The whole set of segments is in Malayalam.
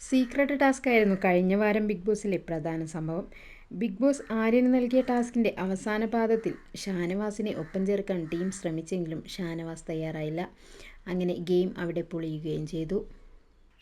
സീക്രട്ട് ടാസ്ക് ആയിരുന്നു കഴിഞ്ഞ വാരം ബിഗ് ബോസിലെ പ്രധാന സംഭവം. ബിഗ് ബോസ് ആര്യന് നൽകിയ ടാസ്കിന്റെ അവസാന പാദത്തിൽ ഷാനവാസിനെ ഒപ്പം ചേർക്കാൻ ടീം ശ്രമിച്ചെങ്കിലും ഷാനവാസ് തയ്യാറായില്ല. അങ്ങനെ ഗെയിം അവിടെ പൊളിയുകയും ചെയ്തു.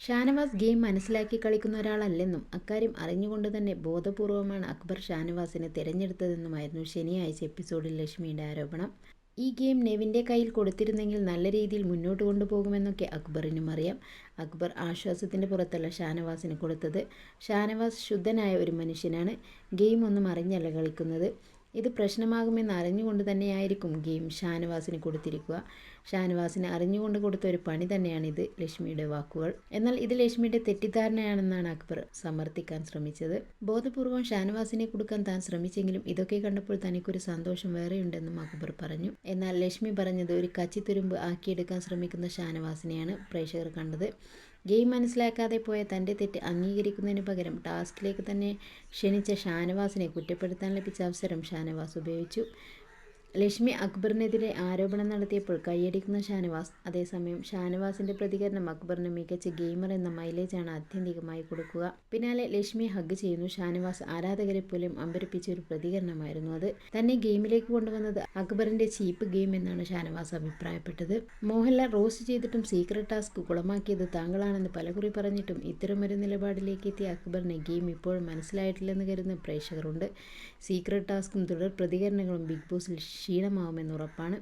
ഷാനവാസ് ഗെയിം മനസ്സിലാക്കി കളിക്കുന്ന ഒരാളല്ലെന്നും അക്കാര്യം അറിഞ്ഞുകൊണ്ട് തന്നെ ബോധപൂർവമാണ് അക്ബർ ഷാനവാസിനെ തിരഞ്ഞെടുത്തതെന്നുമായിരുന്നു ശനിയാഴ്ച എപ്പിസോഡിൽ ലക്ഷ്മിയുടെ ആരോപണം. ഈ ഗെയിം നെവിന്റെ കയ്യിൽ കൊടുത്തിരുന്നെങ്കിൽ നല്ല രീതിയിൽ മുന്നോട്ട് കൊണ്ടുപോകുമെന്നൊക്കെ അക്ബറിനും അറിയാം. അക്ബർ ആശ്വാസത്തിന്റെ പുറത്തല്ല ഷാനവാസിന് കൊടുത്തത്. ഷാനവാസ് ശുദ്ധനായ ഒരു മനുഷ്യനാണ്. ഗെയിം ഒന്നും അറിഞ്ഞല്ല കളിക്കുന്നത്. ഇത് പ്രശ്നമാകുമെന്ന് അറിഞ്ഞുകൊണ്ട് തന്നെയായിരിക്കും ഗെയിം ഷാനവാസിന് കൊടുത്തിരിക്കുക. ഷാനവാസിന് അറിഞ്ഞുകൊണ്ട് കൊടുത്ത ഒരു പണി തന്നെയാണിത് ലക്ഷ്മിയുടെ വാക്കുകൾ. എന്നാൽ ഇത് ലക്ഷ്മിയുടെ തെറ്റിദ്ധാരണയാണെന്നാണ് അക്ബർ സമർത്ഥിക്കാൻ ശ്രമിച്ചത്. ബോധപൂർവം ഷാനവാസിനെ കൊടുക്കാൻ താൻ ശ്രമിച്ചെങ്കിലും ഇതൊക്കെ കണ്ടപ്പോൾ തനിക്കൊരു സന്തോഷം വേറെയുണ്ടെന്നും അക്ബർ പറഞ്ഞു. എന്നാൽ ലക്ഷ്മി പറഞ്ഞത് ഒരു കച്ചിത്തുരുമ്പ് ആക്കിയെടുക്കാൻ ശ്രമിക്കുന്ന ഷാനവാസിനെയാണ് പ്രേക്ഷകർ കണ്ടത്. ഗെയിം മനസ്സിലാക്കാതെ പോയ തന്റെ തെറ്റ് അംഗീകരിക്കുന്നതിന് പകരം ടാസ്കിലേക്ക് തന്നെ ക്ഷണിച്ച ഷാനവാസിനെ കുറ്റപ്പെടുത്താൻ ലഭിച്ച അവസരം ഷാനവാസ് ഉപയോഗിച്ചു. ലക്ഷ്മി അക്ബറിനെതിരെ ആരോപണം നടത്തിയപ്പോൾ കൈയടിക്കുന്ന ഷാനവാസ്. അതേസമയം ഷാനവാസിന്റെ പ്രതികരണം അക്ബറിന് മികച്ച ഗെയിമർ എന്ന മൈലേജാണ് ആത്യന്തികമായി കൊടുക്കുക. പിന്നാലെ ലക്ഷ്മി ഹഗ് ചെയ്യുന്നു. ഷാനവാസ് ആരാധകരെ പോലും അമ്പരിപ്പിച്ച ഒരു പ്രതികരണമായിരുന്നു അത്. തന്നെ ഗെയിമിലേക്ക് കൊണ്ടുവന്നത് അക്ബറിന്റെ ചീപ്പ് ഗെയിം എന്നാണ് ഷാനവാസ് അഭിപ്രായപ്പെട്ടത്. മോഹൻലാൽ റോസ്റ്റ് ചെയ്തിട്ടും സീക്രട്ട് ടാസ്ക് കുളമാക്കിയത് താങ്കളാണെന്ന് പലകുറി പറഞ്ഞിട്ടും ഇത്തരമൊരു നിലപാടിലേക്ക് എത്തിയ അക്ബറിന് ഗെയിം ഇപ്പോഴും മനസ്സിലായിട്ടില്ലെന്ന് കരുതുന്ന പ്രേക്ഷകരുണ്ട്. സീക്രട്ട് ടാസ്കും തുടർ പ്രതികരണങ്ങളും ബിഗ് ബോസിൽ ക്ഷീണമാവുമെന്നുറപ്പാണ്